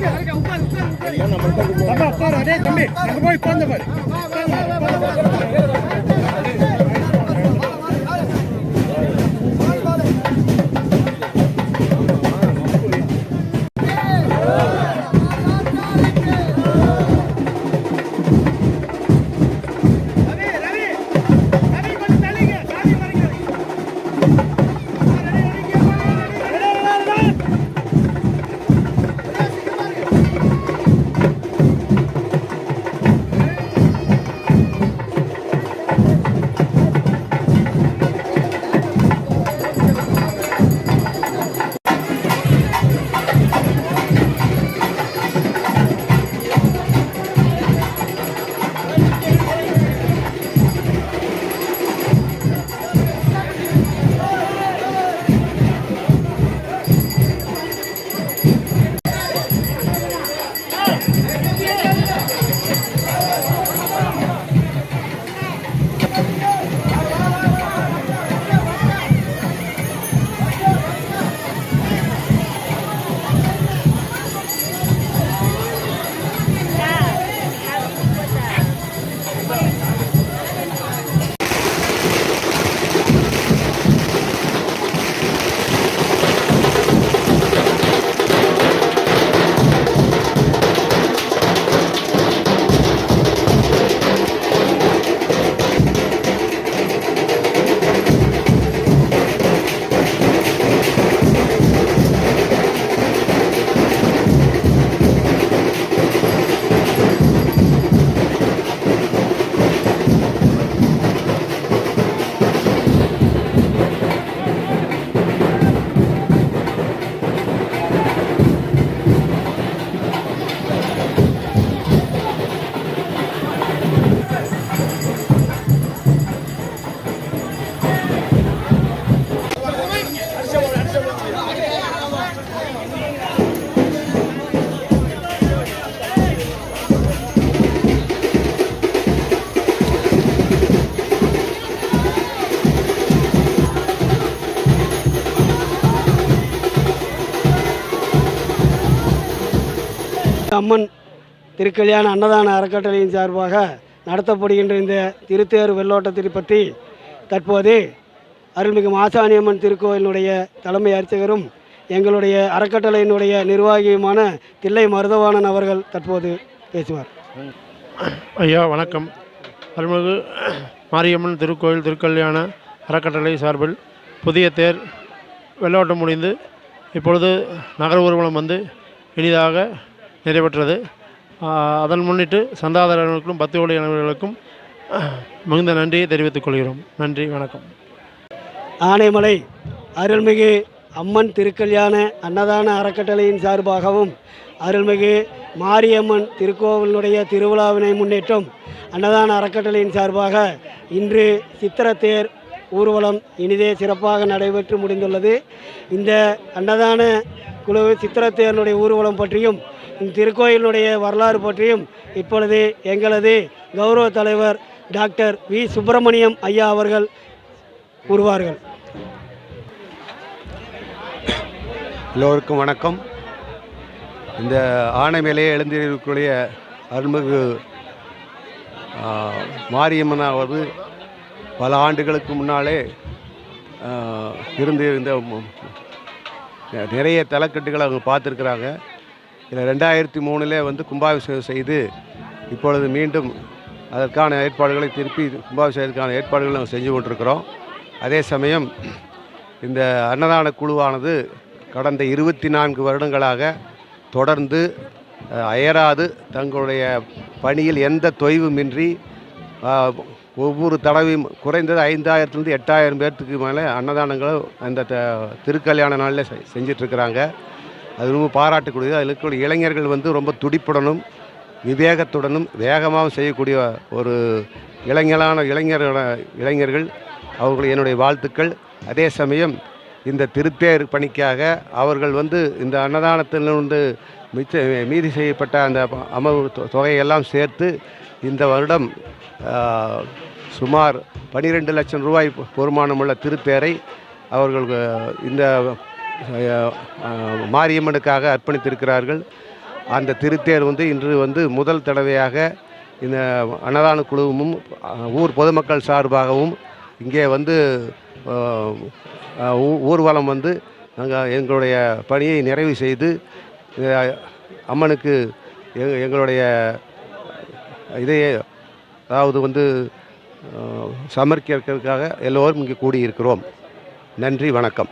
ઉપર ઉપર ઉપર ઉપર ઉપર ઉપર ઉપર ઉપર ઉપર அம்மன் திருக்கல்யாண அன்னதான அறக்கட்டளையின் சார்பாக நடத்தப்படுகின்ற இந்த திருத்தேர் வெள்ளோட்டத்தை பற்றி தற்போது அருள்மிகு மாசாணி அம்மன் திருக்கோயிலினுடைய தலைமை அர்ச்சகரும் எங்களுடைய அறக்கட்டளையினுடைய நிர்வாகியுமான தில்லை மருதவாணன் அவர்கள் தற்போது பேசுவார். ஐயா வணக்கம். அருள்மிகு மாரியம்மன் திருக்கோயில் திருக்கல்யாண அறக்கட்டளை சார்பில் புதிய தேர் வெள்ளோட்டம் முடிந்து இப்பொழுது நகர ஊர்வலம் வந்து இனிதாக நிறைவேற்றது. அதன் முன்னிட்டு சந்தாதாரர்களுக்கும் பத்து அனைவர்களுக்கும் மிகுந்த நன்றியை தெரிவித்துக் கொள்கிறோம். நன்றி வணக்கம். ஆனைமலை அருள்மிகு அம்மன் திருக்கல்யாண அன்னதான அறக்கட்டளையின் சார்பாகவும் அருள்மிகு மாரியம்மன் திருக்கோவிலுடைய திருவிழாவினை முன்னிட்டும் அன்னதான அறக்கட்டளையின் சார்பாக இன்று சித்திரத்தேர் ஊர்வலம் இனிதே சிறப்பாக நடைபெற்று முடிந்துள்ளது. இந்த அன்னதான குழு சித்திரத்தேரனுடைய ஊர்வலம் பற்றியும் திருக்கோயிலுடைய வரலாறு பற்றியும் இப்பொழுது எங்களது கௌரவ தலைவர் டாக்டர் வி. சுப்பிரமணியம் ஐயா அவர்கள் கூறுவார்கள். எல்லோருக்கும் வணக்கம். இந்த ஆனை மேலேயே எழுந்திருக்கக்கூடிய அருள்மிகு மாரியம்மன் அவர் பல ஆண்டுகளுக்கு முன்னாலே இருந்து இந்த நிறைய தலைக்கட்டுகளை அவங்க பார்த்துருக்குறாங்க. இதில் ரெண்டாயிரத்தி மூணிலே வந்து கும்பாபிஷேகம் செய்து இப்பொழுது மீண்டும் அதற்கான ஏற்பாடுகளை திருப்பி கும்பாபிஷேகத்துக்கான ஏற்பாடுகளை நாங்கள் செஞ்சு கொண்டிருக்கிறோம். அதே சமயம் இந்த அன்னதான குழுவானது கடந்த இருபத்தி நான்கு வருடங்களாக தொடர்ந்து அயராது தங்களுடைய பணியில் எந்த தொய்வுமின்றி ஒவ்வொரு தடவையும் குறைந்தது ஐந்தாயிரத்துலேருந்து எட்டாயிரம் பேர்த்துக்கு மேலே அன்னதானங்களை அந்த த திருக்கல்யாண நாளில் செ செஞ்சிட்ருக்கிறாங்க. அது ரொம்ப பாராட்டக்கூடியது அதில் இருக்கக்கூடிய இளைஞர்கள் வந்து ரொம்ப துடிப்புடனும் விவேகத்துடனும் வேகமாகவும் செய்யக்கூடிய ஒரு இளைஞரான இளைஞர்கள இளைஞர்கள். அவர்கள் என்னுடைய வாழ்த்துக்கள். அதே சமயம் இந்த திருத்தேர் பணிக்காக அவர்கள் வந்து இந்த அன்னதானத்திலிருந்து மிச்ச மீதி செய்யப்பட்ட அந்த அமர்வு தொ- தொகையெல்லாம் சேர்த்து இந்த வருடம் சுமார் பனிரெண்டு லட்சம் ரூபாய் பொறுமானமுள்ள திருத்தேரை அவர்கள் இந்த மாரியம்மனுக்காக அர்ப்பணித்திருக்கிறார்கள். அந்த திருத்தேர் வந்து இன்று வந்து முதல் தடவையாக இந்த அன்னதான குழுவும் ஊர் பொதுமக்கள் சார்பாகவும் இங்கே வந்து ஊ- ஊர்வலம் வந்து நாங்கள் எங்களுடைய பணியை நிறைவு செய்து அம்மனுக்கு எங்களுடைய இதையே அதாவது வந்து சமர்க்கிறதுக்காக எல்லோரும் இங்கே கூடியிருக்கிறோம். நன்றி வணக்கம்.